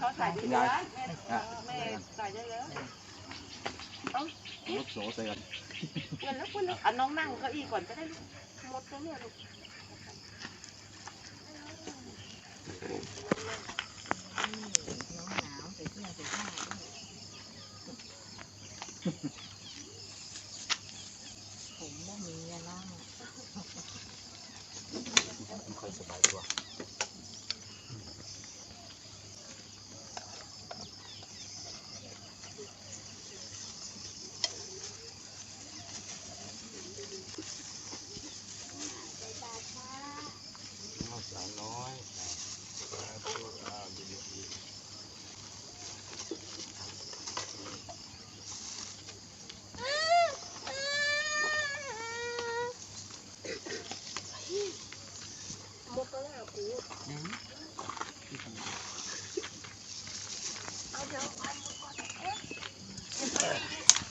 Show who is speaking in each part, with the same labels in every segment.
Speaker 1: เขาใส่ได้เลยแม่แม่ใส่ได้เลย
Speaker 2: รถโสใส่กัน
Speaker 1: เพื่อนแล้วเพื่อนแล้วอะน้องนั่งเก้าอี้ก่อนก็ได้ลูกหมดแล้วเนี่ยลูก
Speaker 3: น้องหนาวใส่เสื้อใส่ผ้าผมบ่มีอะเนาะ
Speaker 2: ไม่ค่อยสบายตัว
Speaker 4: ข้าวสารน้อยสาธุอาดีดี
Speaker 1: หมดแล้วกู เอาเดี๋ยว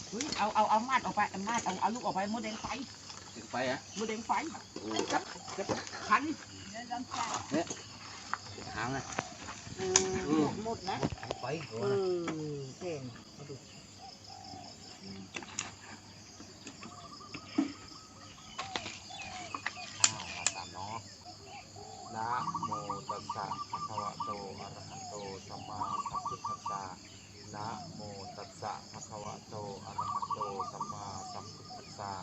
Speaker 3: เฮ้ยเอาเอาเอามาดออกไปเอามาดเอาเอาลูกออกไปมดแดงไฟ
Speaker 2: ถึงไปอะ
Speaker 3: มดแดงไฟ
Speaker 2: โอ้
Speaker 3: จับจับคัน
Speaker 2: หางอะ
Speaker 3: เออหมดนะ
Speaker 2: ไป
Speaker 3: เออเก่งเอาดู
Speaker 4: ข้าวมาตามเนาะนะโมตั สสะภะคะวะโตอะระหะโตสัมมาสัมพุทธัสสะนะโมตัสสะภะคะวะโตอะระหะโตสัมมาสัมพุทธัสสะ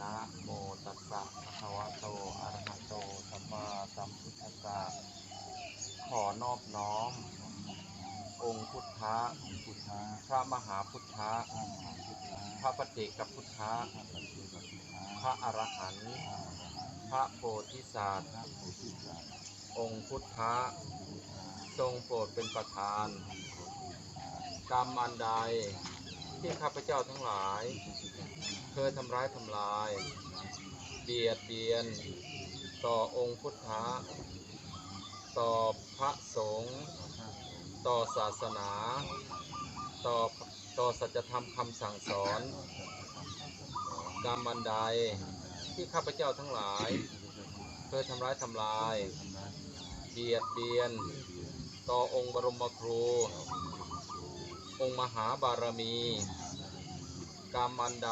Speaker 4: นะโมตัสสะภะคะวะโตอะระหะโตสัมมาสัมพุทธัสสะขอนอบน้อม องค์พุทธะพุทธะพระมหาพุทธะพระปฏิเจกพุทธะพระอรหันต์พระโพธิสัตว์ องค์พุทธะทรงโปรดเป็นประธาน กรรมอันใดที่ข้าพเจ้าทั้งหลาย เคยทำร้ายทำลาย เบียดเบียน ต่อองค์พุทธะต่อพระสงฆ์ต่อศาสนา ต่อต่อสัจธรรมคำสั่งสอน กรรมอันใดที่ข้าพเจ้าทั้งหลาย เคยทำร้ายทำลาย เบียดเบียน ต่อองค์บรมครู องค์มหาบารมี กรรมอันใด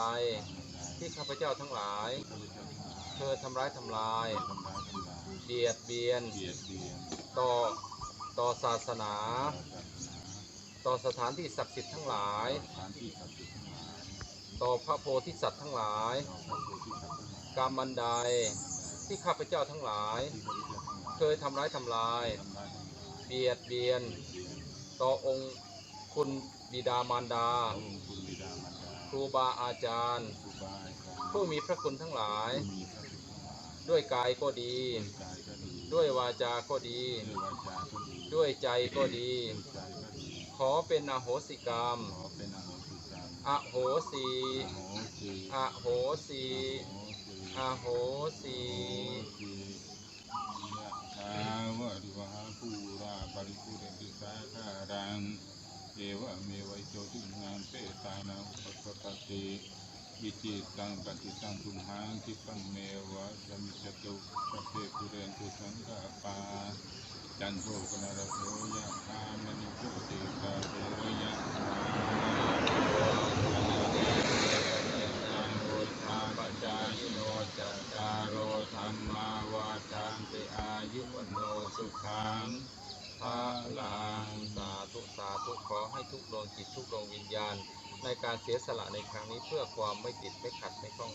Speaker 4: ที่ข้าพเจ้าทั้งหลายเคยทำร้ายทำลาย เบียดเบียน ต่อต่อศาสนา ต่อสถานที่ศักดิ์สิทธิ์ทั้งหลาย ต่อพระโพธิสัตว์ทั้งหลาย กรรมอันใดที่ข้าพเจ้าทั้งหลาย เคยทำร้ายทำลาย เบียดเบียน ต่อองค์คุณบิดามารดา ครูบาอาจารย์ ผู้มีพระคุณทั้งหลาย ด้วยกายก็ดี ด้วยวาจาก็ดี ด้วยใจก็ดี ขอเป็นอโหสิกรรมอโหสีอโหสีอโหสี
Speaker 5: ทาวะริวหาปูราปริปุเรติสาคารังเอวะเมวัยโจติงานเปตานาอุปสปติอิจิตังปฏิสังทุมหังคิปังเมวะสมิจตุสพเพปุเรนตุสังกาปาจันโทปนารโสยะธามณิโชติกาโสยะธาโรธาปจายโนจัตตารโอธรรมาวาทานติอายุวโนสุขั ง
Speaker 4: พระลังสาธุสาธุขอให้ทุกดวงจิตทุกดวงวิญญาณ ในการเสียสละในครั้งนี้เพื่อความไม่ติดไม่ขัดไม่คล้อง